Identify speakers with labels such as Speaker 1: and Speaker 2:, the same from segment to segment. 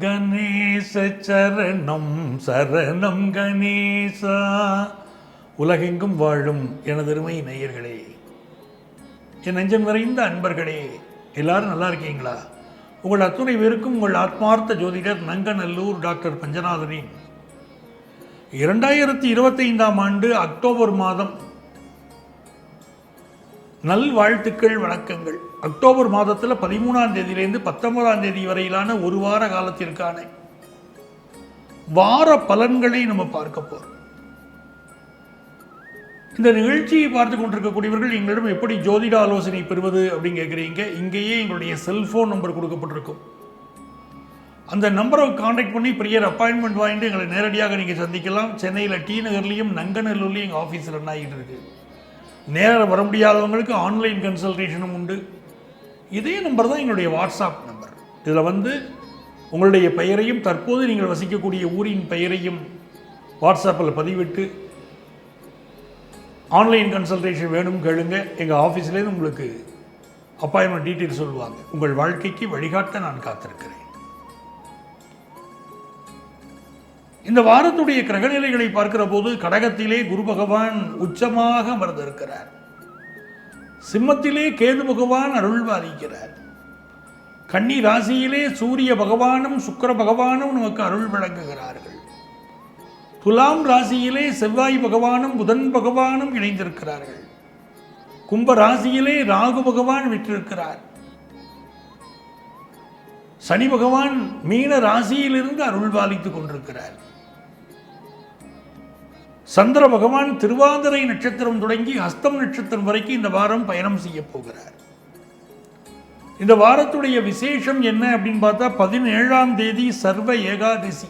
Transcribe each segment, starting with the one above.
Speaker 1: கணேச சரணம் சரணம் கணேசா. உலகெங்கும் வாழும் எனதருமை நேயர்களே என் நெஞ்சம் நிறைந்த அன்பர்களே எல்லாரும் நல்லா இருக்கீங்களா? உங்கள் அத்துணை பேருக்கும் உங்கள் ஆத்மார்த்த ஜோதிடர் நங்கநல்லூர் டாக்டர் பஞ்சநாதனின் இரண்டாயிரத்தி இருபத்தைந்தாம் ஆண்டு அக்டோபர் மாதம். நல்வாழ்த்துக்கள் வணக்கங்கள். அக்டோபர் மாதத்தில் பதிமூணாம் தேதியிலேருந்து பத்தொன்பதாம் தேதி வரையிலான ஒரு வார காலத்திற்கான வார பலன்களை நம்ம பார்க்க போகிறோம் இந்த நிகழ்ச்சியை பார்த்து கொண்டிருக்கக்கூடியவர்கள் எங்களிடம் எப்படி ஜோதிட ஆலோசனை பெறுவது அப்படின்னு கேட்குறீங்க இங்கேயே எங்களுடைய செல்ஃபோன் நம்பர் கொடுக்கப்பட்டிருக்கும். அந்த நம்பரை காண்டாக்ட் பண்ணி ப்ரியர் அப்பாயின்மெண்ட் வாங்கிட்டு எங்களை நேரடியாக நீங்கள் சந்திக்கலாம். சென்னையில் டி நகர்லேயும் நங்கநல்லூர்லேயும் எங்கள் ஆஃபீஸில் ரன் ஆகிட்டு இருக்கு? நேரில் வர முடியாதவங்களுக்கு ஆன்லைன் கன்சல்டேஷனும் உண்டு. இதே நம்பர் தான் எங்களுடைய வாட்ஸ்அப் நம்பர். இதில் வந்து உங்களுடைய பெயரையும் தற்போது நீங்கள் வசிக்கக்கூடிய ஊரின் பெயரையும் வாட்ஸ்அப்பில் பதிவிட்டு ஆன்லைன் கன்சல்டேஷன் வேணும் கேளுங்க. எங்கள் ஆஃபீஸ்லேருந்து உங்களுக்கு அப்பாயின்மெண்ட் டீட்டெயில் சொல்லுவாங்க. உங்கள் வாழ்க்கைக்கு வழிகாட்ட நான் காத்திருக்கிறேன். இந்த வாரத்துடைய கிரகநிலைகளை பார்க்கிற போது கடகத்திலே குரு பகவான் உச்சமாக அமர்ந்திருக்கிறார். சிம்மத்திலே கேது பகவான் அருள் பாதிக்கிறார் கன்னி ராசியிலே சூரிய பகவானும் சுக்கிர பகவானும் நமக்கு அருள் வழங்குகிறார்கள். துலாம் ராசியிலே செவ்வாய் பகவானும் புதன் பகவானும் இணைந்திருக்கிறார்கள். கும்ப ராசியிலே ராகு பகவான் விற்றிருக்கிறார். சனி பகவான் மீன ராசியிலிருந்து அருள் பாலித்துக் கொண்டிருக்கிறார். சந்திர பகவான் திருவாதிரை நட்சத்திரம் தொடங்கி ஹஸ்தம் நட்சத்திரம் வரைக்கும் இந்த வாரம் பயணம் செய்ய போகிறார். இந்த வாரத்துடைய விசேஷம் என்ன அப்படின்னு பார்த்தா பதினேழாம் தேதி சர்வ ஏகாதசி.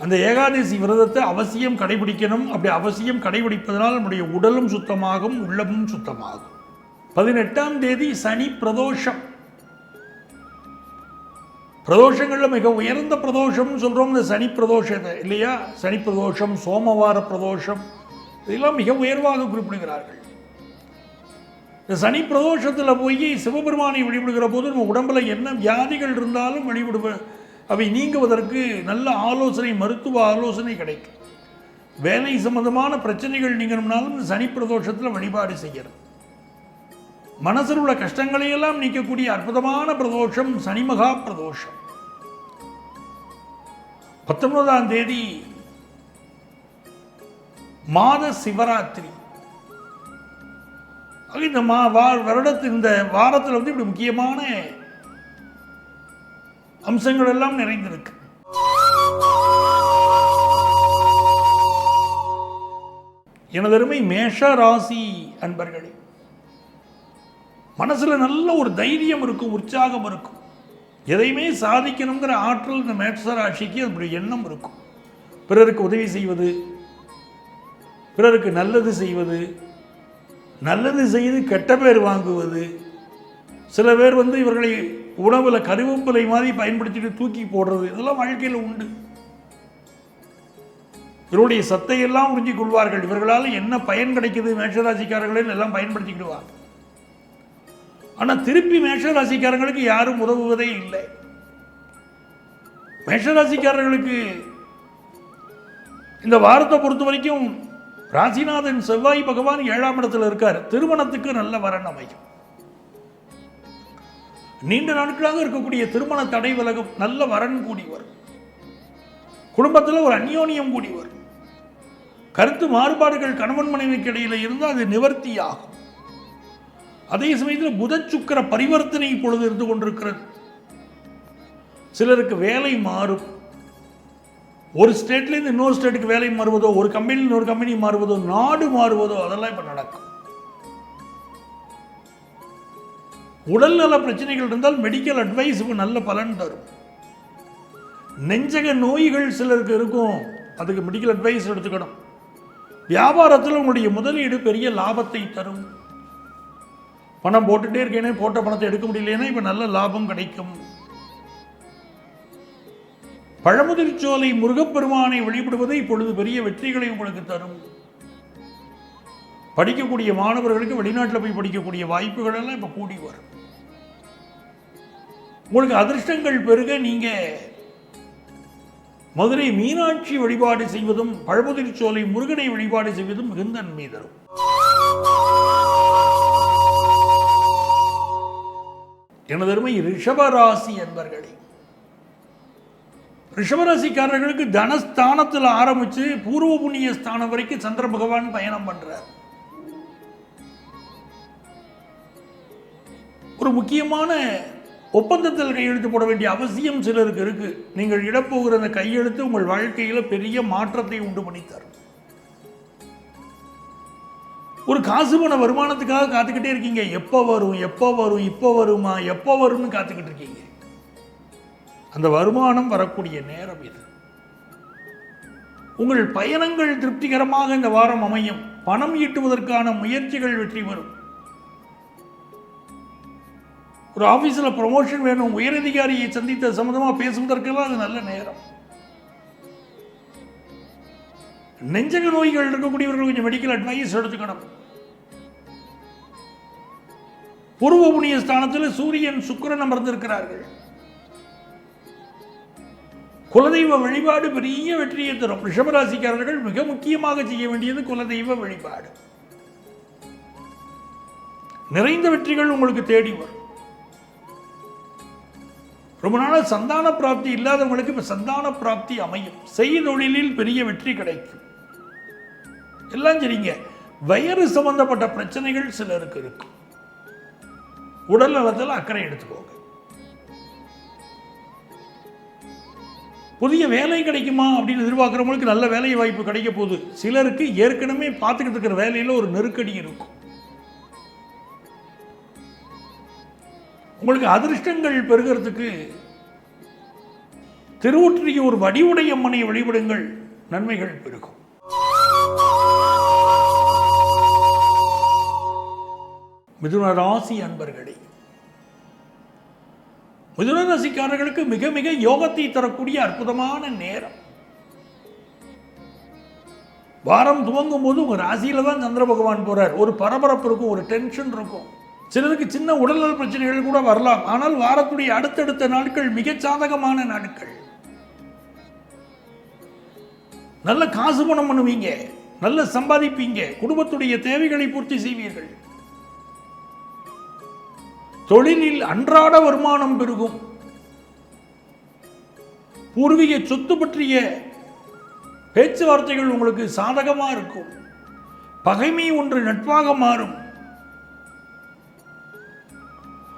Speaker 1: அந்த ஏகாதசி விரதத்தை அவசியம் கடைபிடிக்கணும். அப்படி அவசியம் கடைபிடிப்பதனால் நம்முடைய உடலும் சுத்தமாகும் உள்ளமும் சுத்தமாகும். பதினெட்டாம் தேதி சனி பிரதோஷம். பிரதோஷங்களில் மிக உயர்ந்த பிரதோஷம்னு சொல்கிறோம் இந்த சனி பிரதோஷத்தை இல்லையா? சனி பிரதோஷம் சோமவார பிரதோஷம் இதெல்லாம் மிக உயர்வாக குறிப்பிடுகிறார்கள். இந்த சனி பிரதோஷத்தில் போய் சிவபெருமானை வழிபடுகிற போது நம்ம உடம்புல என்ன வியாதிகள் இருந்தாலும் வழிபடுவ அவை நீங்குவதற்கு நல்ல ஆலோசனை மருத்துவ ஆலோசனை கிடைக்கும். வேலை சம்பந்தமான பிரச்சனைகள் நீங்கணும்னாலும் இந்த சனி பிரதோஷத்தில் வழிபாடு செய்கிறது மனசில் உள்ள கஷ்டங்களையெல்லாம் நீக்கக்கூடிய அற்புதமான பிரதோஷம் சனிமகா பிரதோஷம். பத்தொன்பதாம் தேதி மாத சிவராத்திரி. இந்த மா வருடத்து இந்த வாரத்தில் வந்து இப்படி முக்கியமான அம்சங்கள் எல்லாம் நிறைந்திருக்கு. எனதருமை மேஷ ராசி அன்பர்களே மனசில் நல்ல ஒரு தைரியம் இருக்கும் உற்சாகம் இருக்கும். எதையுமே சாதிக்கணுங்கிற ஆற்றல் இந்த மேட்சராட்சிக்கு ராசிக்கு எண்ணம் இருக்கும். பிறருக்கு உதவி செய்வது பிறருக்கு நல்லது செய்வது நல்லது செய்து கெட்ட பேர் வாங்குவது சில பேர் வந்து இவர்களை உணவில் கருவேப்பிலை மாதிரி பயன்படுத்திட்டு தூக்கி போடுறது இதெல்லாம் வாழ்க்கையில் உண்டு. இவருடைய சத்தையெல்லாம் உறிஞ்சிக் கொள்வார்கள். இவர்களால் என்ன பயன் கிடைக்குது? மேஷராசிக்காரர்களே எல்லாம் பயன்படுத்திக்கிடுவார்கள். ஆனால் திருப்பி மேஷராசிக்காரங்களுக்கு யாரும் உதவுவதே இல்லை. மேஷராசிக்காரர்களுக்கு இந்த வாரத்தை பொறுத்த வரைக்கும் ராசிநாதன் செவ்வாய் பகவான் ஏழாம் இடத்துல இருக்கார். திருமணத்துக்கு நல்ல வரன் அமையும். நீண்ட நாட்களாக இருக்கக்கூடிய திருமண தடை விலகும். நல்ல வரன் கூடி வரும். குடும்பத்தில் ஒரு அந்யோன்யம் கூடி வரும். கருத்து மாறுபாடுகள் கணவன் மனைவிக்கு இடையில இருந்து அது நிவர்த்தி ஆகும் அதே சமயத்தில் புதச்சுக்கர பரிவர்த்தனை இப்பொழுது இருந்து கொண்டிருக்கிறது. சிலருக்கு வேலை மாறும். ஒரு ஸ்டேட்லேருந்து இன்னொரு ஸ்டேட்டுக்கு வேலை மாறுவதோ ஒரு கம்பெனியில் இன்னொரு கம்பெனி மாறுவதோ நாடு மாறுவதோ அதெல்லாம் இப்போ நடக்கும். உடல்நல பிரச்சனைகள் இருந்தால் மெடிக்கல் அட்வைஸ் இப்போ நல்ல பலன் தரும். நெஞ்சக நோய்கள் சிலருக்கு இருக்கும். அதுக்கு மெடிக்கல் அட்வைஸ் எடுத்துக்கணும். வியாபாரத்தில் உங்களுடைய முதலீடு பெரிய லாபத்தை தரும். பணம் போட்டுட்டே இருக்கேனே போட்ட பணத்தை எடுக்க முடியலன்னா இப்போ நல்ல லாபம் கிடைக்கும். பழமுதிர்ச்சோலை முருகப்பெருமானை வழிபடுவது இப்பொழுது பெரிய வெற்றிகளை உங்களுக்கு தரும். படிக்கக்கூடிய மாணவர்களுக்கு வெளிநாட்டில் போய் படிக்கக்கூடிய வாய்ப்புகள் எல்லாம் இப்போ கூடி வரும். உங்களுக்கு அதிர்ஷ்டங்கள் பெருக நீங்க மதுரை மீனாட்சி வழிபாடு செய்வதும் பழமுதிர்ச்சோலை முருகனை வழிபாடு செய்வதும் மிகுந்த நன்மை தரும். எனதருமை ரிஷபராசி என்பர்களே. ரிஷபராசிக்காரர்களுக்கு தனஸ்தானத்தில் ஆரம்பித்து பூர்வ புண்ணிய ஸ்தானம் வரைக்கும் சந்திர பகவான் பயணம் பண்றார். ஒரு முக்கியமான ஒப்பந்தத்தில் கையெழுத்து போட வேண்டிய அவசியம் சிலருக்கு இருக்கு. நீங்கள் இடப்போகிற அந்த கையெழுத்து உங்கள் வாழ்க்கையில் பெரிய மாற்றத்தை உண்டு பண்ணி ஒரு காசு பண வருமானத்துக்காக காத்துக்கிட்டே இருக்கீங்க. எப்போ வரும் எப்போ வரும் இப்போ வருமா எப்போ வரும்னு காத்துக்கிட்டு இருக்கீங்க. அந்த வருமானம் வரக்கூடிய நேரம் இது. உங்கள் பயணங்கள் திருப்திகரமாக இந்த வாரம் அமையும். பணம் ஈட்டுவதற்கான முயற்சிகள் வெற்றி பெறும். ஒரு ஆபீஸ்ல ப்ரொமோஷன் வேணும். உயரதிகாரியை சந்தித்த சம்மந்தமா பேசுவதற்கெல்லாம் அது நல்ல நேரம். நெஞ்சக நோய்கள் இருக்கக்கூடியவர்கள் கொஞ்சம் மெடிக்கல் அட்வைஸ் எடுத்துக்கணும் பூர்வ புண்ணிய ஸ்தானத்தில் சூரியன் சுக்கிரன் அமர்ந்திருக்கிறார்கள். குலதெய்வ வழிபாடு பெரிய வெற்றியை தரும். ரிஷபராசிக்காரர்கள் மிக முக்கியமாக செய்ய வேண்டியது குலதெய்வ வழிபாடு. நிறைந்த வெற்றிகள் உங்களுக்கு தேடி வரும். ரொம்ப நாள் சந்தான பிராப்தி இல்லாதவங்களுக்கு இப்போ சந்தான பிராப்தி அமையும். செய்தொழிலில் பெரிய வெற்றி கிடைக்கும். எல்லாம் சரிங்க. வயிறு சம்பந்தப்பட்ட பிரச்சனைகள் சிலருக்கு இருக்கும். உடல் நலத்தில் அக்கறை எடுத்துக்கோங்க. புதிய வேலை கிடைக்குமா அப்படின்னு எதிர்பார்க்குறவங்களுக்கு நல்ல வேலை வாய்ப்பு கிடைக்க போகுது. சிலருக்கு ஏற்கனவே பார்த்துக்கிட்டு இருக்கிற வேலையில் ஒரு நெருக்கடி இருக்கும். உங்களுக்கு அதிர்ஷ்டங்கள் பெறுகிறதுக்கு வடிவுடைய மனையை வழிபடுங்கள். நன்மைகள் பெருகும். மிதுன ராசி அன்பர்களே. மிதுன ராசிக்காரர்களுக்கு மிக மிக யோகத்தை தரக்கூடிய அற்புதமான நேரம். வாரம் துவங்கும் போது உங்க ராசியில தான் சந்திர பகவான் போறார். ஒரு பரபரப்பு இருக்கும் ஒரு டென்ஷன் இருக்கும். சிலருக்கு சின்ன உடல்நல பிரச்சனைகள் கூட வரலாம். ஆனால் வாரத்துடைய அடுத்தடுத்த நாட்கள் மிக சாதகமான நாட்கள். நல்ல காசு பணம் பண்ணுவீங்க. நல்ல சம்பாதிப்பீங்க. குடும்பத்துடைய தேவைகளை பூர்த்தி செய்வீர்கள். தொழிலில் அன்றாட வருமானம் பெருகும். பூர்வீக சொத்து பற்றிய பேச்சுவார்த்தைகள் உங்களுக்கு சாதகமாக இருக்கும். பகைமை ஒன்று நட்பாக மாறும்.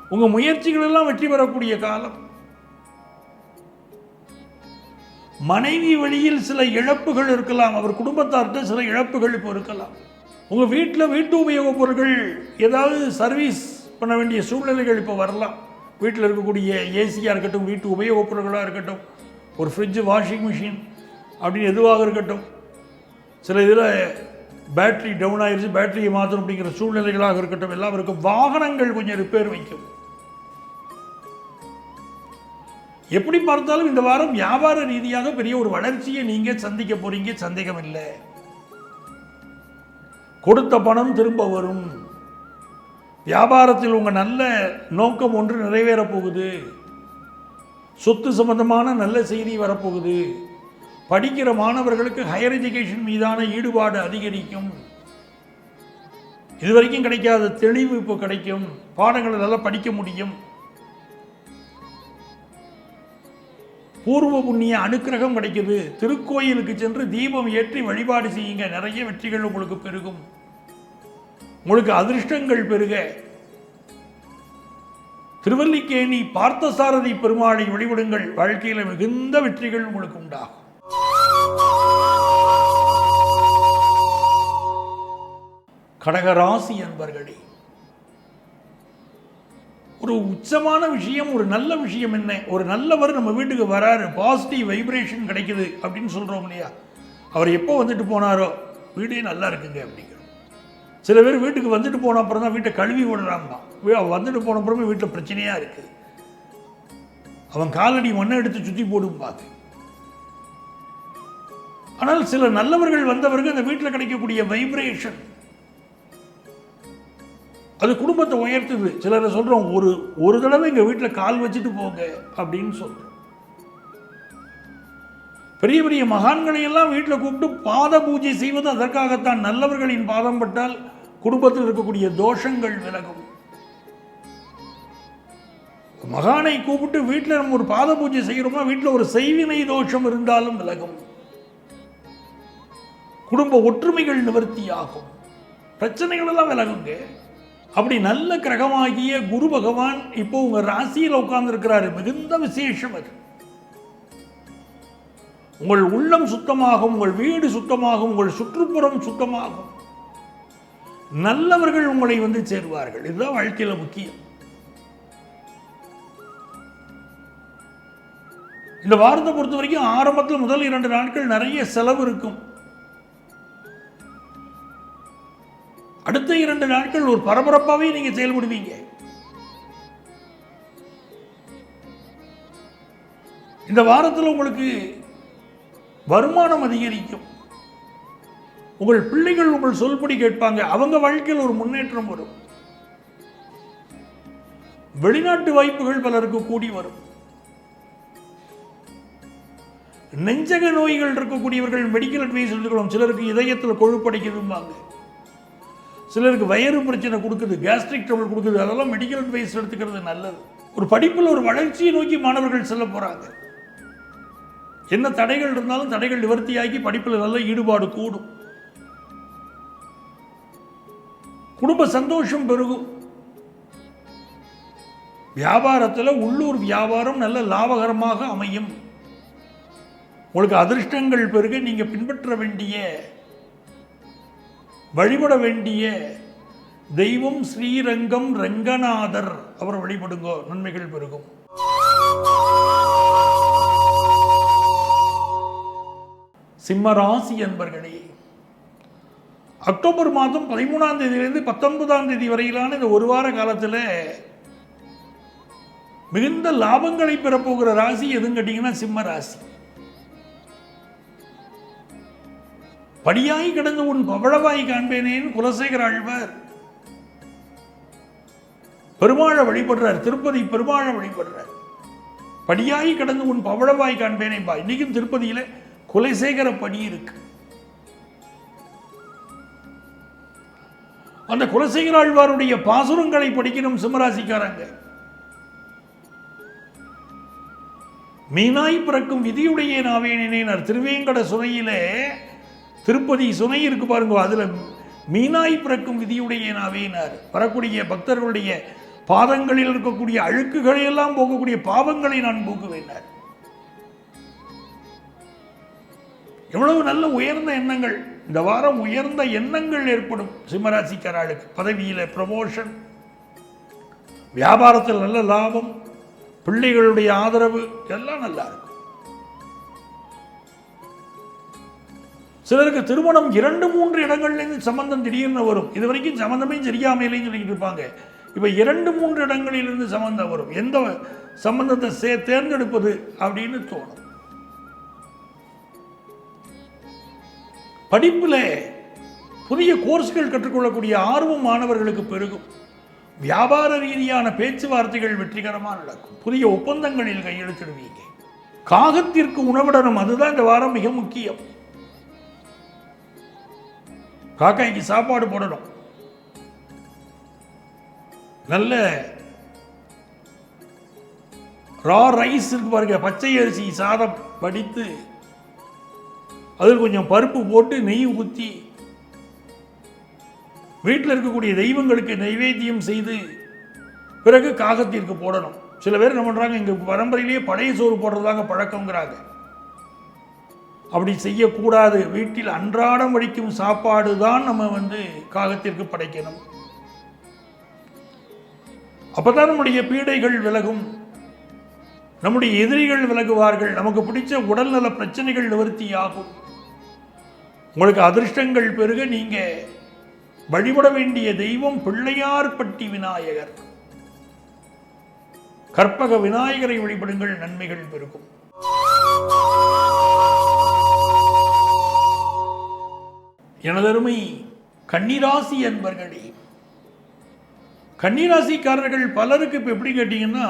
Speaker 1: உங்க முயற்சிகள் எல்லாம் வெற்றி பெறக்கூடிய காலம். மனைவி வழியில் சில இழப்புகள் இருக்கலாம். அவர் குடும்பத்தார்கிட்ட சில இழப்புகள் இப்போ இருக்கலாம் உங்க வீட்டில் வீட்டு உபயோகப் பொருட்கள் ஏதாவது சர்வீஸ் பண்ண வேண்டிய சூழ்நிலைகள் இப்போ வரலாம். வீட்டில் இருக்கக்கூடிய ஏசியாக இருக்கட்டும் வீட்டு உபயோகப் பொருட்களாக இருக்கட்டும் ஒரு ஃப்ரிட்ஜு வாஷிங் மிஷின் அப்படின்னு எதுவாக இருக்கட்டும் சில இதில் பேட்டரி டவுன் ஆகிருச்சு பேட்டரியை மாற்றணும் அப்படிங்கிற சூழ்நிலைகளாக இருக்கட்டும் எல்லாம் இருக்கும். வாகனங்கள் கொஞ்சம் ரிப்பேர் வைக்கும். எப்படி பார்த்தாலும் இந்த வாரம் வியாபார ரீதியாக பெரிய ஒரு வளர்ச்சியை நீங்கள் சந்திக்க போகிறீங்க சந்தேகம் இல்லை கொடுத்த பணம் திரும்ப வரும். வியாபாரத்தில் உங்கள் நல்ல நோக்கம் ஒன்று நிறைவேறப் போகுது. சொத்து சம்பந்தமான நல்ல செய்தி வரப்போகுது. படிக்கிற மாணவர்களுக்கு ஹையர் எஜுகேஷன் மீதான ஈடுபாடு அதிகரிக்கும். இதுவரைக்கும் கிடைக்காத தெளிவு இப்போ கிடைக்கும். பாடங்களை நல்லா படிக்க முடியும். பூர்வ புண்ணிய அனுக்கிரகம் கிடைக்குது. திருக்கோயிலுக்கு சென்று தீபம் ஏற்றி வழிபாடு செய்யுங்க. நிறைய வெற்றிகள் உங்களுக்கு பெருகும். உங்களுக்கு அதிர்ஷ்டங்கள் பெருக. திருவல்லிக்கேணி பார்த்தசாரதி பெருமாளை வழிபடுங்கள். வாழ்க்கையில் மிகுந்த வெற்றிகள் உங்களுக்கு உண்டாகும். கடகராசி என்பர்களே ஒரு உச்சமான விஷயம் ஒரு நல்ல விஷயம் என்ன? ஒரு நல்லவர் நம்ம வீட்டுக்கு வராரு பாசிட்டிவ் வைப்ரேஷன் கிடைக்குது அப்படின்னு சொல்கிறோம் இல்லையா? அவர் எப்போ வந்துட்டு போனாரோ வீடே நல்லா இருக்குங்க அப்படி சில பேர் வீட்டுக்கு வந்துட்டு போன அப்புறம் தான் வீட்டை கழுவி விடுறாங்களாம். வந்துட்டு போன அப்புறமே வீட்டில் பிரச்சனையாக இருக்குது அவன் காலடி மண்ணை எடுத்து சுற்றி போடும் பார்த்து ஆனால் சில நல்லவர்கள் வந்தவர்கள் அந்த வீட்டில் கிடைக்கக்கூடிய வைப்ரேஷன் அது குடும்பத்தை உயர்த்துது. சிலரை சொல்கிறோம் ஒரு ஒரு தடவை எங்கள் வீட்டில் கால் வச்சுட்டு போங்க அப்படின்னு சொல்கிறோம் பெரிய பெரிய மகான்களை எல்லாம் வீட்டில் கூப்பிட்டு பாத பூஜை செய்வது அதற்காகத்தான். நல்லவர்களின் பாதம் பட்டால் குடும்பத்தில் இருக்கக்கூடிய தோஷங்கள் விலகும். மகானை கூப்பிட்டு வீட்டில் நம்ம ஒரு பாத பூஜை செய்கிறோம்னா வீட்டில் ஒரு செய்வினை தோஷம் இருந்தாலும் விலகும். குடும்ப ஒற்றுமைகள் நிவர்த்தியாகும். பிரச்சனைகள் எல்லாம் விலகுங்க. அப்படி நல்ல கிரகமாகிய குரு பகவான் இப்போ உங்கள் ராசியில் உட்கார்ந்து இருக்கிறாரு மிகுந்த விசேஷம் அது. உங்கள் உள்ளம் சுத்தமாகும் உங்கள் வீடு சுத்தமாகும் உங்கள் சுற்றுப்புறம் சுத்தமாகும். நல்லவர்கள் உங்களை வந்து சேருவார்கள். இதுதான் வாழ்க்கையில் முக்கியம். இந்த வாரத்தை பொறுத்த வரைக்கும் ஆரம்பத்தில் முதல் இரண்டு நாட்கள் நிறைய செலவு இருக்கும். அடுத்த இரண்டு நாட்கள் ஒரு பரபரப்பாகவே நீங்க செயல்படுவீங்க. இந்த வாரத்தில் உங்களுக்கு வருமானம் அதிகரிக்கும். உங்கள் பிள்ளைகள் உங்கள் சொல்படி கேட்பாங்க. அவங்க வாழ்க்கையில் ஒரு முன்னேற்றம் வரும். வெளிநாட்டு வாய்ப்புகள் பலருக்கு கூடி வரும். நெஞ்சக நோய்கள் இருக்கக்கூடியவர்கள் மெடிக்கல் அட்வைஸ் எடுத்துக்கலாம் சிலருக்கு இதயத்தில் கொழுப்படைக்குதும்பாங்க. சிலருக்கு வயிறு பிரச்சனை கொடுக்குது கேஸ்ட்ரிக் ட்ரபிள் கொடுக்குது. அதெல்லாம் மெடிக்கல் அட்வைஸ் எடுத்துக்கிறது நல்லது. ஒரு படிப்பில் ஒரு வளர்ச்சியை நோக்கி மாணவர்கள் செல்ல போகிறாங்க என்ன தடைகள் இருந்தாலும் தடைகள் நிவர்த்தியாகி படிப்பில் நல்ல ஈடுபாடு கூடும். குடும்ப சந்தோஷம் பெருகும். வியாபாரத்தில் உள்ளூர் வியாபாரம் நல்ல லாபகரமாக அமையும். உங்களுக்கு அதிர்ஷ்டங்கள் பெருக நீங்கள் பின்பற்ற வேண்டிய வழிபட வேண்டிய தெய்வம் ஸ்ரீரங்கம் ரங்கநாதர் அவர் வழிபடுங்கோ நன்மைகள் பெருகும். சிம்மராசி என்பர்களே அக்டோபர் மாதம் பதிமூணாம் தேதியிலிருந்து பத்தொன்பதாம் தேதி வரையிலான இந்த ஒரு வார காலத்தில் மிகுந்த லாபங்களை பெறப்போகிற ராசி எதுன்னு கேட்டிங்கன்னா சிம்ம ராசி. படியாய் கிடந்து உன் பவளவாய் காண்பேனேன்னு குலசேகர ஆழ்வார் பெருமாளை வழிபடுறார் திருப்பதி பெருமாளை வழிபடுறார். படியாய் கடந்து உன் பவளவாய் காண்பேனேப்பா இன்னைக்கும் திருப்பதியில குலசேகர படி இருக்கு. அந்த குலசேகராழ்வாருடைய பாசுரங்களை படிக்கணும் சிம்மராசிக்காரங்க. மீனாய் பிறக்கும் விதியுடைய நாவேனேனார் திருவேங்கட சுனையிலே திருப்பதி சுனை இருக்கு பாருங்க அதுல மீனாய் பிறக்கும் விதியுடைய நாவேனார். வரக்கூடிய பக்தர்களுடைய பாதங்களில் இருக்கக்கூடிய அழுக்குகளை எல்லாம் போகக்கூடிய பாவங்களை நான் போக்குவேனார் எவ்வளவு நல்ல உயர்ந்த எண்ணங்கள். இந்த வாரம் உயர்ந்த எண்ணங்கள் ஏற்படும் சிம்மராசிக்காரர்களுக்கு. பதவியில ப்ரமோஷன் வியாபாரத்தில் நல்ல லாபம் பிள்ளைகளுடைய ஆதரவு எல்லாம் நல்லா இருக்கும். சிலருக்கு திருமணம் இரண்டு மூன்று இடங்கள்லேருந்து சம்பந்தம் திடீர்னு வரும். இது வரைக்கும் சம்பந்தமே தெரியாமையிலேன்னு சொல்லிட்டு இருப்பாங்க. இப்போ இரண்டு மூன்று இடங்களிலிருந்து சம்பந்தம் வரும். எந்த சம்பந்தத்தை சே தேர்ந்தெடுப்பது அப்படின்னு தோணும். படிப்பில் புதிய கோர்ஸ்கள் கற்றுக்கொள்ளக்கூடிய ஆர்வம் மாணவர்களுக்கு பெருகும். வியாபார ரீதியான பேச்சுவார்த்தைகள் வெற்றிகரமாக நடக்கும். புதிய ஒப்பந்தங்களில் கையெழுத்திடுவீங்க. காகத்திற்கு உணவிடணும் அதுதான் இந்த வாரம் மிக முக்கியம். காக்காய்க்கு சாப்பாடு போடணும். நல்ல ரா ரைஸ் இருக்கு பாருங்க. பச்சை அரிசி சாதம் படித்து அதில் கொஞ்சம் பருப்பு போட்டு நெய் ஊற்றி வீட்டில் இருக்கக்கூடிய தெய்வங்களுக்கு நைவேத்தியம் செய்து பிறகு காகத்திற்கு போடணும். சில பேர் என்ன பண்ணுறாங்க இங்கே பரம்பரையிலேயே பழைய சோறு போடுறதாங்க பழக்கங்கிறாங்க. அப்படி செய்யக்கூடாது. வீட்டில் அன்றாடம் வடிக்கும் சாப்பாடு தான் நம்ம வந்து காகத்திற்கு படைக்கணும். அப்பதான் நம்முடைய பீடைகள் விலகும். நம்முடைய எதிரிகள் விலகுவார்கள். நமக்கு பிடிச்ச உடல்நல பிரச்சனைகள் நிவர்த்தியாகும். உங்களுக்கு அதிர்ஷ்டங்கள் பெருக நீங்க வழிபட வேண்டிய தெய்வம் பிள்ளையார்பட்டி விநாயகர். கற்பக விநாயகரை வழிபடுங்கள் நன்மைகள் பெருகும். எனதருமை கன்னிராசி என்பர்களே கன்னிராசிக்காரர்கள் பலருக்கு இப்போ எப்படி கேட்டிங்கன்னா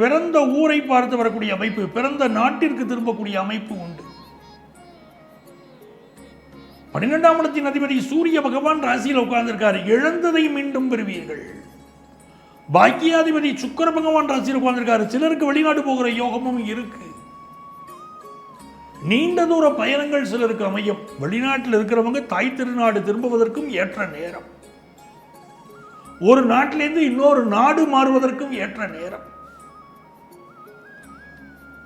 Speaker 1: பிறந்த ஊரை பார்த்து வரக்கூடிய அமைப்பு பிறந்த நாட்டிற்கு திரும்பக்கூடிய அமைப்பு உண்டு. பன்னிரெண்டாம் இடத்தின் அதிபதி சூரிய பகவான் ராசியில் உட்கார்ந்திருக்கார். இழந்ததை மீண்டும் பெறுவீர்கள். பாக்கியாதிபதி சுக்கர பகவான் ராசியில் உட்கார்ந்திருக்காரு. சிலருக்கு வெளிநாடு போகிற யோகமும் இருக்கு. நீண்ட தூர பயணங்கள் சிலருக்கு அமையும். வெளிநாட்டில் இருக்கிறவங்க தாய் திருநாடு திரும்புவதற்கும் ஏற்ற நேரம். ஒரு நாட்டிலேருந்து இன்னொரு நாடு மாறுவதற்கும் ஏற்ற நேரம்.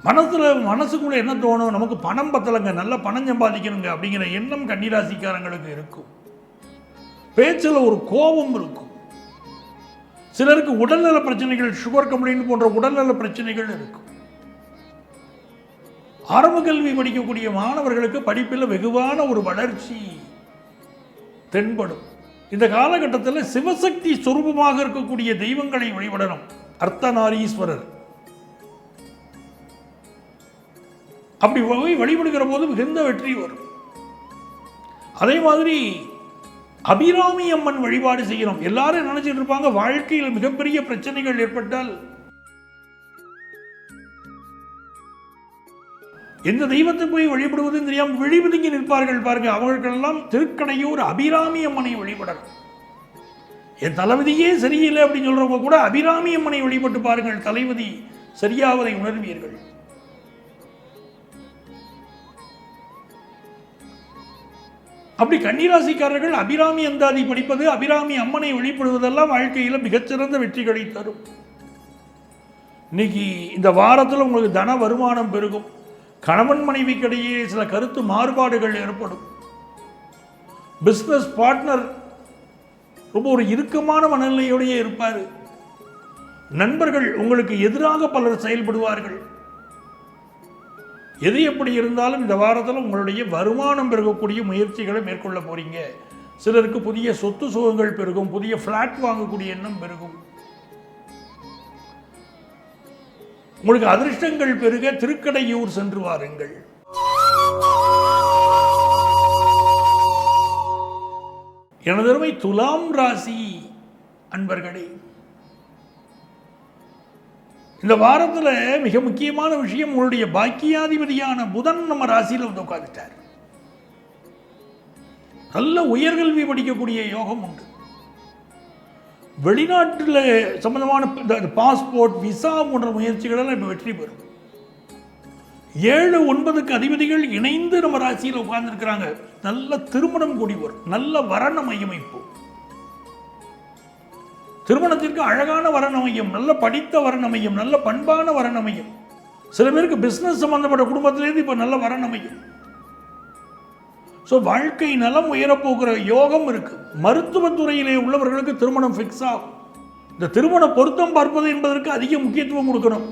Speaker 1: மனசில் மனசுக்குள்ளே என்ன தோணும்? நமக்கு பணம் பத்தலைங்க. நல்ல பணம் சம்பாதிக்கணுங்க அப்படிங்கிற எண்ணம் கன்னிராசிக்காரங்களுக்கு இருக்கும். பேச்சில் ஒரு கோபம் இருக்கும். சிலருக்கு உடல்நல பிரச்சனைகள் சுகர் கம்ப்ளைண்ட் போன்ற உடல்நல பிரச்சனைகள் இருக்கும். ஆரம்ப கல்வி படிக்கக்கூடிய மாணவர்களுக்கு படிப்பில் வெகுவான ஒரு வளர்ச்சி தென்படும். இந்த காலகட்டத்தில் சிவசக்தி சுரூபமாக இருக்கக்கூடிய தெய்வங்களை வழிபடணும். அர்த்தநாரீஸ்வரர். அப்படி போய் வழிபடுகிற போது மிகுந்த வெற்றி வரும். அதே மாதிரி அபிராமி அம்மன் வழிபாடு செய்யணும். எல்லாரும் நினைச்சிட்டு இருப்பாங்க? வாழ்க்கையில் மிகப்பெரிய பிரச்சனைகள் ஏற்பட்டால் எந்த தெய்வத்தை போய் வழிபடுவதுன்னு தெரியாமல் விழிபதுங்கி நிற்பார்கள் பாருங்க. அவர்களுக்கெல்லாம் திருக்கடையூர் அபிராமி அம்மனை வழிபடணும். என் தலைவிதியே சரியில்லை அப்படின்னு சொல்றவங்க கூட அபிராமி அம்மனை வழிபட்டு பாருங்கள். தலைவிதி சரியாவதை உணர்வீர்கள். அப்படி கன்னிராசிக்காரர்கள் அபிராமி அந்தாதி படிப்பது அபிராமி அம்மனை வழிபடுவதெல்லாம் வாழ்க்கையில் மிகச்சிறந்த வெற்றிகளை தரும். இன்னைக்கு இந்த வாரத்தில் உங்களுக்கு தன வருமானம் பெருகும். கணவன் மனைவிக்கிடையே சில கருத்து மாறுபாடுகள் ஏற்படும். பிஸ்னஸ் பார்ட்னர் ரொம்ப ஒரு இறுக்கமான மனநிலையோடையே இருப்பார். நண்பர்கள் உங்களுக்கு எதிராக பலர் செயல்படுவார்கள். எது எப்படி இருந்தாலும் இந்த வாரத்தில் உங்களுடைய வருமானம் பெருகக்கூடிய முயற்சிகளை மேற்கொள்ள போகிறீங்க சிலருக்கு புதிய சொத்து சுகங்கள் பெருகும் புதிய ஃப்ளாட் வாங்கக்கூடிய எண்ணம் பெருகும். உங்களுக்கு அதிர்ஷ்டங்கள் பெருக திருக்கடையூர் சென்று வாருங்கள். எனதருமை துலாம் ராசி அன்பர்களே இந்த வாரத்தில் மிக முக்கியமான விஷயம் உங்களுடைய பாக்கியாதிபதியான புதன் நம்ம ராசியில் வந்து உட்காந்துட்டார் நல்ல உயர்கல்வி படிக்கக்கூடிய யோகம் உண்டு. வெளிநாட்டில் சம்பந்தமான இந்த பாஸ்போர்ட் விசா போன்ற முயற்சிகளெல்லாம் இப்போ வெற்றி பெறும். ஏழு ஒன்பதுக்கு அதிபதிகள் இணைந்து நம்ம ராசியில் உட்கார்ந்துருக்கிறாங்க. நல்ல திருமணம் கூடி வரும். நல்ல வரண மையமைப்பு. திருமணத்திற்கு அழகான வரணமையும் நல்ல படித்த வரணமையும் நல்ல பண்பான வரணமையும். சில பேருக்கு பிஸ்னஸ் சம்பந்தப்பட்ட குடும்பத்திலேருந்து இப்போ நல்ல வரணமையும். ஸோ வாழ்க்கை நலம் உயரப்போகிற யோகம் இருக்கு. மருத்துவத்துறையிலே உள்ளவர்களுக்கு திருமணம் ஃபிக்ஸ் ஆகும். இந்த திருமண பொருத்தம் பார்ப்பது என்பதற்கு அதிக முக்கியத்துவம் கொடுக்கணும்.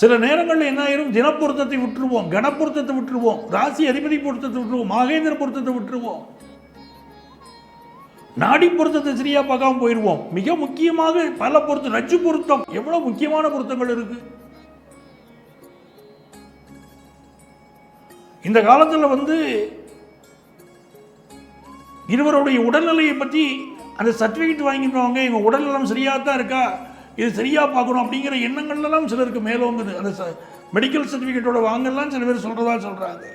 Speaker 1: சில நேரங்களில் என்ன ஆயிரும்? தினப்பொருத்தத்தை விட்டுருவோம் கணப்பொருத்தத்தை விட்டுருவோம் ராசி அதிபதி பொருத்தத்தை விட்டுருவோம் மகேந்திர பொருத்தத்தை விட்டுருவோம். நாடி பொருத்தத்தை சரியாக பார்க்காம போயிடுவோம். மிக முக்கியமாக பல பொருத்தம் நச்சு பொருத்தம். எவ்வளோ முக்கியமான பொருத்தங்கள் இருக்கு? இந்த காலத்தில் வந்து இருவருடைய உடல்நிலையை பற்றி அந்த சர்டிஃபிகேட் வாங்கிட்டவங்க எங்கள் உடல்நலம் சரியாக தான் இருக்கா? இது சரியாக பார்க்கணும் அப்படிங்கிற எண்ணங்கள்லாம் சிலருக்கு மேலோங்குது. அந்த மெடிக்கல் சர்டிஃபிகேட்டோட வாங்கலாம் சில பேர் சொல்கிறதா சொல்கிறாங்க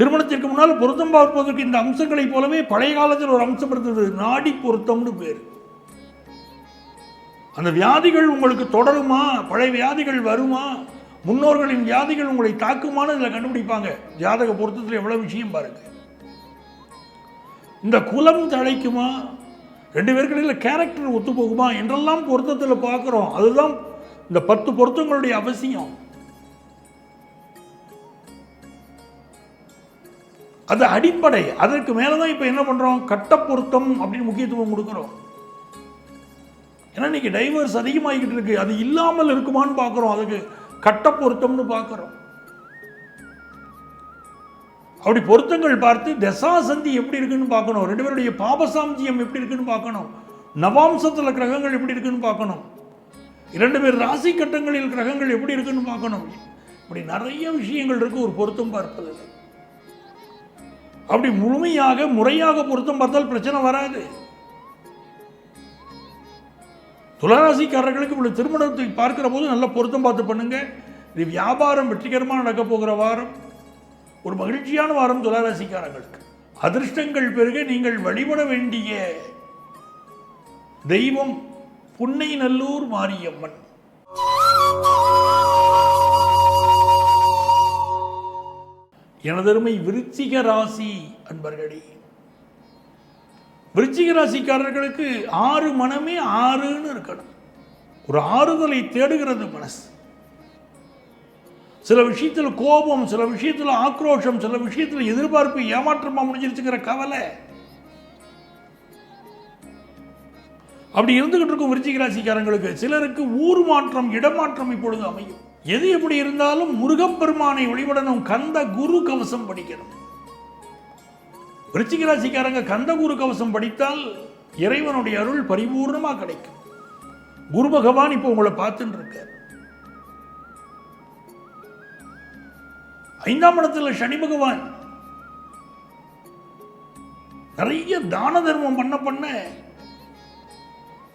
Speaker 1: திருமணத்திற்கு முன்னால் பொருத்தம் பார்ப்பதற்கு இந்த அம்சங்களைப் போலவே பழைய காலத்தில் ஒரு அம்சம் இருந்தது நாடி பொருத்தம்னு பேர். அந்த வியாதிகள் உங்களுக்கு தொடருமா? பழைய வியாதிகள் வருமா? முன்னோர்களின் வியாதிகள் உங்களை தாக்குமான்னு இதில் கண்டுபிடிப்பாங்க. ஜாதக பொருத்தத்தில் எவ்வளோ விஷயம் பாருங்க. இந்த குலம் தழைக்குமா? ரெண்டு பேருக்கிடையில் கேரக்டர் ஒத்து போகுமா என்றெல்லாம் பொருத்தத்தில் பார்க்குறோம். அதுதான் இந்த பத்து பொருத்தங்களுடைய அவசியம். அது அடிப்படை. அதற்கு மேலே தான் இப்போ என்ன பண்ணுறோம் கட்ட பொருத்தம் அப்படின்னு முக்கியத்துவம் கொடுக்குறோம். ஏன்னா இன்னைக்கு டைவர்ஸ் அதிகமாகிக்கிட்டு இருக்கு. அது இல்லாமல் இருக்குமான்னு பார்க்குறோம். அதுக்கு கட்ட பொருத்தம்னு பார்க்குறோம். அப்படி பொருத்தங்கள் பார்த்து தசாசந்தி எப்படி இருக்குன்னு பார்க்கணும். ரெண்டு பேருடைய பாபசாம்ஜியம் எப்படி இருக்குன்னு பார்க்கணும். நவாம்சத்தில் கிரகங்கள் எப்படி இருக்குன்னு பார்க்கணும். இரண்டு பேர் ராசி கட்டங்களில் கிரகங்கள் எப்படி இருக்குன்னு பார்க்கணும். இப்படி நிறைய விஷயங்கள் இருக்குது ஒரு பொருத்தம் பார்ப்பதில்லை. அப்படி முழுமையாக முறையாக பொருத்தம் பார்த்தால் பிரச்சனை வராது. துளராசிக்காரர்களுக்கு இப்படி திருமணத்தை பார்க்கிற போது நல்ல பொருத்தம் பார்த்து பண்ணுங்க. இது வியாபாரம் வெற்றிகரமாக நடக்க போகிற வாரம். ஒரு மகிழ்ச்சியான வாரம் துளராசிக்காரர்களுக்கு அதிர்ஷ்டங்கள் பெருக நீங்கள் வழிபட வேண்டிய தெய்வம் புன்னை நல்லூர் மாரியம்மன். எனதருமை விருச்சிக ராசி அன்பர்களே. விருச்சிக ராசிக்காரர்களுக்கு ஆறு மனமே ஆறுன்னு இருக்கணும். ஒரு ஆறுதலை தேடுகிறது மனசு. சில விஷயத்தில் கோபம் சில விஷயத்தில் ஆக்ரோஷம் சில விஷயத்தில் எதிர்பார்ப்பு ஏமாற்றமாக முடிஞ்சிருச்சுங்கிற கவலை. அப்படி இருந்துகிட்டு இருக்கும் விருச்சிக ராசிக்காரங்களுக்கு சிலருக்கு ஊர் மாற்றம் இடமாற்றம் இப்பொழுது அமையும். எது எப்படி இருந்தாலும் முருகப்பெருமானை வழிபடணும் கந்த குரு கவசம் படிக்கணும். விருச்சிக ராசிக்காரங்க கந்த குரு கவசம் படித்தால் இறைவனுடைய அருள் பரிபூர்ணமாக கிடைக்கும். குரு பகவான் இப்போ உங்களை பார்த்துட்டு இருக்கார் ஐந்தாம் இடத்துல சனி பகவான். நிறைய தான தர்மம் பண்ண பண்ண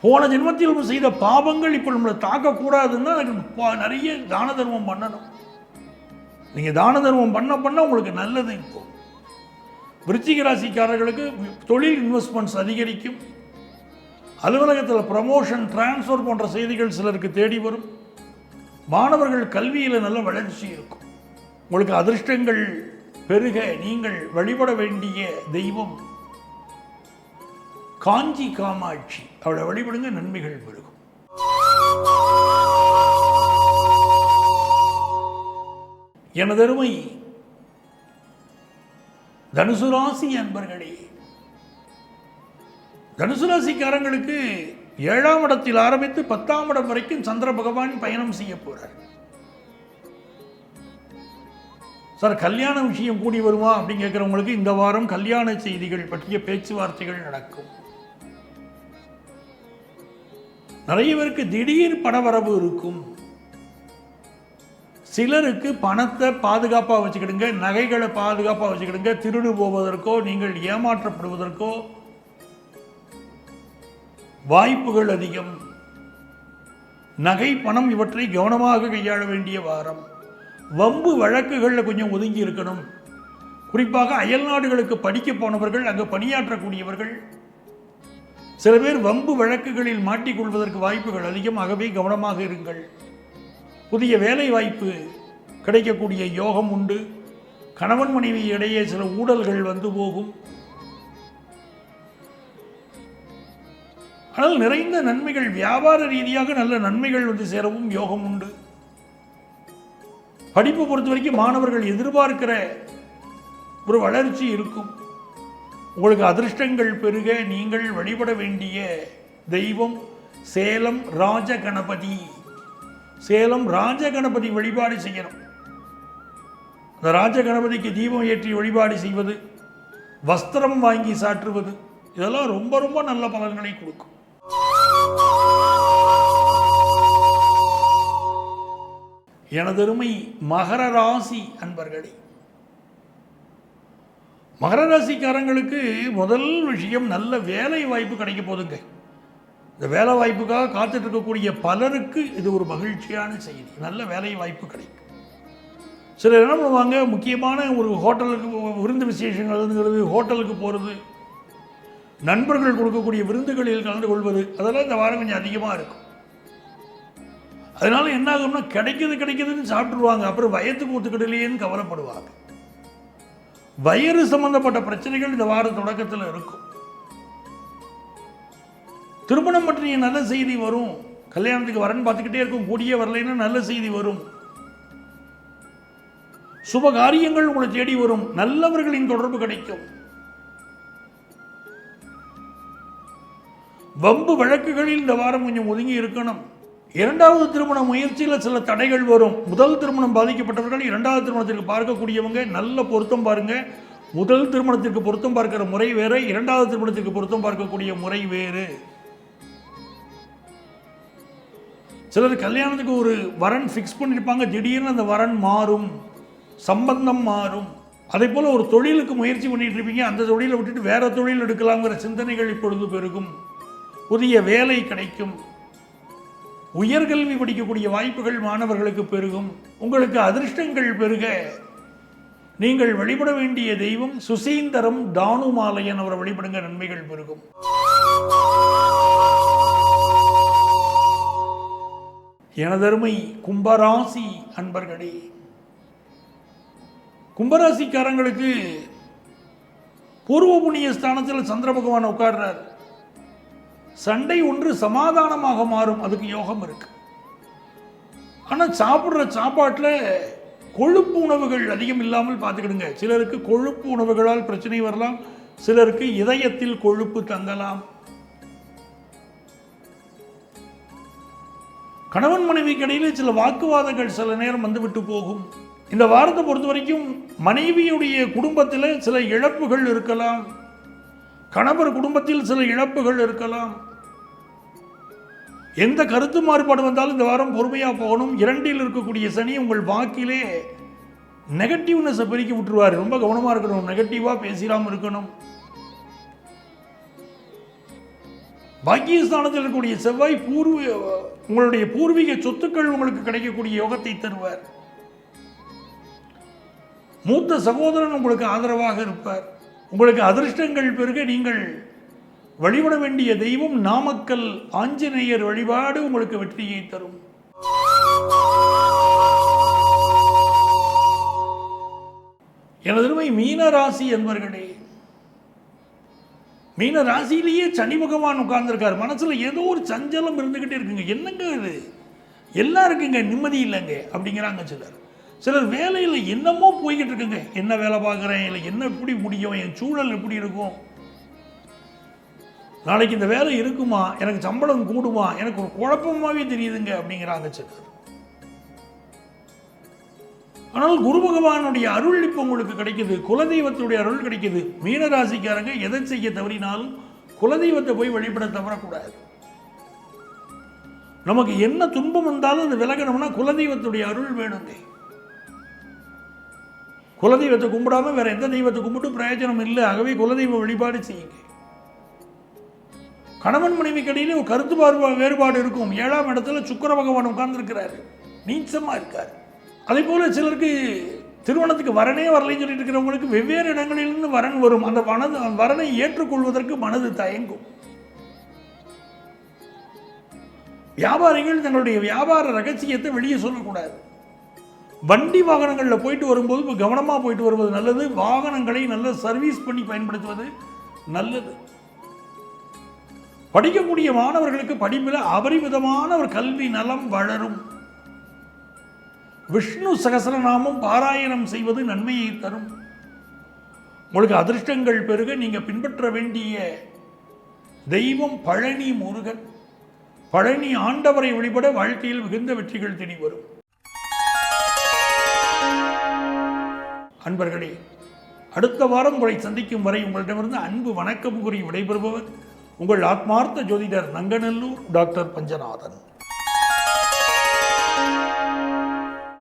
Speaker 1: போன ஜென்மத்தில் நம்ம செய்த பாவங்கள் இப்போ நம்மளை தாக்கக்கூடாதுன்னா அதுக்கு நிறைய தான தர்மம் பண்ணணும். நீங்கள் தான தர்மம் பண்ண பண்ண உங்களுக்கு நல்லது இப்போ. விருச்சிக ராசிக்காரர்களுக்கு தொழில் இன்வெஸ்ட்மெண்ட்ஸ் அதிகரிக்கும். அலுவலகத்தில் ப்ரமோஷன் டிரான்ஸ்ஃபர் போன்ற செய்திகள் சிலருக்கு தேடி வரும். மாணவர்கள் கல்வியில் நல்ல வளர்ச்சி இருக்கும். உங்களுக்கு அதிர்ஷ்டங்கள் பெருக நீங்கள் வழிபட வேண்டிய தெய்வம் காஞ்சி காமாட்சி. அவளை வழிபடுங்க நன்மைகள் பெருகும். எனதருமை தனுசு ராசி அன்பர்களே தனுசு ராசிக்காரங்களுக்கு ஏழாம் இடத்தில் ஆரம்பித்து பத்தாம் இடம் வரைக்கும் சந்திர பகவான் பயணம் செய்ய போறார். சார் கல்யாண விஷயம் கூடி வருமா அப்படின்னு கேட்குறவங்களுக்கு இந்த வாரம் கல்யாண செய்திகள் பற்றிய பேச்சுவார்த்தைகள் நடக்கும். நிறைய பேருக்கு திடீர் பணவரவு இருக்கும். சிலருக்கு பணத்தை பாதுகாப்பாக வச்சுக்கிடுங்க நகைகளை பாதுகாப்பாக வச்சுக்கிடுங்க திருடு போவதற்கோ நீங்கள் ஏமாற்றப்படுவதற்கோ வாய்ப்புகள் அதிகம். நகை பணம் இவற்றை கவனமாக கையாள வேண்டிய வாரம். வம்பு வழக்குகளில் கொஞ்சம் ஒதுங்கி இருக்கணும். குறிப்பாக அயல் நாடுகளுக்கு படிக்க போனவர்கள் அங்கு பணியாற்றக்கூடியவர்கள் சில பேர் வம்பு வழக்குகளில் மாட்டிக்கொள்வதற்கு வாய்ப்புகள் அதிகமாகவே கவனமாக இருங்கள். புதிய வேலை வாய்ப்பு கிடைக்கக்கூடிய யோகம் உண்டு. கணவன் மனைவி இடையே சில ஊழல்கள் வந்து போகும். ஆனால் நிறைந்த நன்மைகள் வியாபார ரீதியாக நல்ல நன்மைகள் வந்து சேரவும் யோகம் உண்டு. படிப்பு பொறுத்த வரைக்கும் மாணவர்கள் எதிர்பார்க்கிற ஒரு வளர்ச்சி இருக்கும். உங்களுக்கு அதிர்ஷ்டங்கள் பெருக நீங்கள் வழிபட வேண்டிய தெய்வம் சேலம் ராஜ கணபதி சேலம் ராஜ கணபதி வழிபாடு செய்யணும். அந்த ராஜ கணபதிக்கு தீபம் ஏற்றி வழிபாடு செய்வது வஸ்திரம் வாங்கி சாற்றுவது இதெல்லாம் ரொம்ப ரொம்ப நல்ல பலன்களை கொடுக்கும். எனதருமை மகர ராசி அன்பர்களே மகர ராசிக்காரங்களுக்கு முதல் விஷயம் நல்ல வேலை வாய்ப்பு கிடைக்க போதுங்க. இந்த வேலை வாய்ப்புக்காக காத்துட்டு இருக்கக்கூடிய பலருக்கு இது ஒரு மகிழ்ச்சியான செய்தி. நல்ல வேலை வாய்ப்பு கிடைக்கும். சிலர் என்ன பண்ணுவாங்க? முக்கியமான ஒரு ஹோட்டலுக்கு விருந்து விசேஷங்கள்ங்கிறது ஹோட்டலுக்கு போகிறது நண்பர்கள் கொடுக்கக்கூடிய விருந்துகளில் கலந்து கொள்வது அதெல்லாம் இந்த வாரம் கொஞ்சம் அதிகமாக இருக்கும். அதனால என்ன ஆகும்னா கிடைக்கிது கிடைக்கிதுன்னு சாப்பிட்ருவாங்க அப்புறம் வயத்துக்கு ஒத்துக்கிடலையேன்னு கவலைப்படுவாங்க. வயிறு சம்பந்தப்பட்ட பிரச்சனைகள் இந்த வார தொடக்கத்தில் இருக்கும். திருமணம் பற்றிய நல்ல செய்தி வரும். கல்யாணத்துக்கு வரன்னு பார்த்துக்கிட்டே இருக்கும். கூடிய வரலைன்னா நல்ல செய்தி வரும். சுப காரியங்கள் உங்களை தேடி வரும். நல்லவர்களின் தொடர்பு கிடைக்கும். வம்பு வழக்குகளில் இந்த வாரம் கொஞ்சம் ஒதுங்கி இருக்கணும். இரண்டாவது திருமண முயற்சியில் சில தடைகள் வரும். முதல் திருமணம் பாதிக்கப்பட்டவர்கள் இரண்டாவது திருமணத்திற்கு பார்க்கக்கூடியவங்க நல்ல பொருத்தம் பாருங்க. முதல் திருமணத்திற்கு பொருத்தம் பார்க்கிற முறை வேறு இரண்டாவது திருமணத்திற்கு பொருத்தம் பார்க்கக்கூடிய முறை வேறு. சிலர் கல்யாணத்துக்கு ஒரு வரன் ஃபிக்ஸ் பண்ணியிருப்பாங்க திடீர்னு அந்த வரன் மாறும் சம்பந்தம் மாறும். அதே போல் ஒரு தொழிலுக்கு முயற்சி பண்ணிட்டு இருப்பீங்க அந்த தொழிலை விட்டுட்டு வேற தொழில் எடுக்கலாங்கிற சிந்தனைகள் இப்பொழுது பெருகும். புதிய வேலை கிடைக்கும். உயர்கல்வி படிக்கக்கூடிய வாய்ப்புகள் மாணவர்களுக்கு பெருகும். உங்களுக்கு அதிர்ஷ்டங்கள் பெருக. நீங்கள் வழிபட வேண்டிய தெய்வம் சுசீந்தரம் தானுமாலயன் அவரை வழிபடுங்க நன்மைகள் பெருகும். எனதருமை கும்பராசி அன்பர்களே கும்பராசிக்காரங்களுக்கு பூர்வ புண்ணிய ஸ்தானத்தில் சந்திர பகவான் உட்கார்றார். சண்டை ஒன்று சமாதானமாக மாறும். அதுக்கு யோகம் இருக்கு. ஆனால் சாப்பிட்ற சாப்பாட்டில் கொழுப்பு உணவுகள் அதிகம் இல்லாமல் பார்த்துக்கிடுங்க. சிலருக்கு கொழுப்பு உணவுகளால் பிரச்சனை வரலாம். சிலருக்கு இதயத்தில் கொழுப்பு தங்கலாம். கணவன் மனைவிக்கு இடையிலே சில வாக்குவாதங்கள் சில நேரம் வந்துவிட்டு போகும். இந்த வாரத்தை பொறுத்த வரைக்கும் மனைவியுடைய குடும்பத்தில் சில இழப்புகள் இருக்கலாம். கணவர் குடும்பத்தில் சில இழப்புகள் இருக்கலாம். எந்த கருத்து மாறுபாடு வந்தாலும் இந்த வாரம் பொறுமையாக போகணும். இரண்டில் இருக்கக்கூடிய சனி உங்கள் வாக்கிலே நெகட்டிவ்னஸை பெருக்கி விட்டுருவார். ரொம்ப கவனமாக இருக்கணும். நெகட்டிவாக பேசிடாமல் இருக்கணும். பாக்கியஸ்தானத்தில் இருக்கக்கூடிய செவ்வாய் பூர்வ உங்களுடைய பூர்வீக சொத்துக்கள் உங்களுக்கு கிடைக்கக்கூடிய யோகத்தை தருவார். மூத்த சகோதரன் உங்களுக்கு ஆதரவாக இருப்பார். உங்களுக்கு அதிர்ஷ்டங்கள் பெருக நீங்கள் வழிபட வேண்டிய தெய்வம் நாமக்கல் ஆஞ்சநேயர் வழிபாடு உங்களுக்கு வெற்றியை தரும். எனதருமை மீனராசி என்பர்களே மீன ராசியிலேயே சனி பகவான் உட்கார்ந்துருக்கார். மனசில் ஏதோ ஒரு சஞ்சலம் இருந்துகிட்டே இருக்குங்க. என்னங்க இது? எல்லாம் இருக்குங்க நிம்மதி இல்லைங்க அப்படிங்கிறாங்க சிலர். சிலர் வேலையில் என்னமோ போய்கிட்டு இருக்குங்க. என்ன வேலை பார்க்குறேன்? இல்லை என்ன எப்படி முடியும்? என் சூழல் எப்படி இருக்கும்? நாளைக்கு இந்த வேலை இருக்குமா? எனக்கு சம்பளம் கூடுமா? எனக்கு ஒரு குழப்பமாகவே தெரியுதுங்க அப்படிங்கிறாங்க சிலர். ஆனால் குரு பகவானுடைய அருள் இப்போ உங்களுக்கு கிடைக்குது. குலதெய்வத்துடைய அருள் கிடைக்குது. மீனராசிக்காரங்க எதை செய்ய தவறினாலும் குலதெய்வத்தை போய் வழிபட தவறக்கூடாது. நமக்கு என்ன துன்பம் வந்தாலும் அது விலகணும்னா குலதெய்வத்துடைய அருள் வேணுங்க. குலதெய்வத்தை கும்பிடாம வேற எந்த தெய்வத்தை கும்பிட்டு பிரயோஜனம் இல்லை. ஆகவே குலதெய்வ வழிபாடு செய்யுங்க. கணவன் மனைவி கடையில ஒரு கருத்து வேறுபாடு இருக்கும். ஏழாம் இடத்துல சுக்கர பகவான் உட்கார்ந்துருக்கிறாரு. நீச்சமாக இருக்கார். அதே போல் சிலருக்கு திருமணத்துக்கு வரனே வரலைன்னு சொல்லிட்டு இருக்கிறவங்களுக்கு வெவ்வேறு இடங்களிலிருந்து வரன் வரும். அந்த மனது வரனை ஏற்றுக்கொள்வதற்கு மனது தயங்கும். வியாபாரிகள் தங்களுடைய வியாபார ரகசியத்தை வெளியே சொல்லக்கூடாது. வண்டி வாகனங்களில் போயிட்டு வரும்போது கவனமாக போயிட்டு வருவது நல்லது. வாகனங்களை நல்ல சர்வீஸ் பண்ணி பயன்படுத்துவது நல்லது. படிக்கக்கூடிய மாணவர்களுக்கு படிப்பில் அபரிமிதமான ஒரு கல்வி நலம் வளரும். விஷ்ணு சகசரநாமம் பாராயணம் செய்வது நன்மையை தரும். உங்களுக்கு அதிர்ஷ்டங்கள் பெருக நீங்கள் பின்பற்ற வேண்டிய தெய்வம் பழனி முருகன். பழனி ஆண்டவரை வழிபட வாழ்க்கையில் மிகுந்த வெற்றிகள் தேடி வரும். அன்பர்களே அடுத்த வாரம் உங்களை சந்திக்கும் வரை உங்களிடமிருந்து அன்பு வணக்கம் கூறி விடைபெறுபவர் உங்கள் ஆத்மார்த்த ஜோதிடர் நங்கநல்லூர் டாக்டர் பஞ்சநாதன்.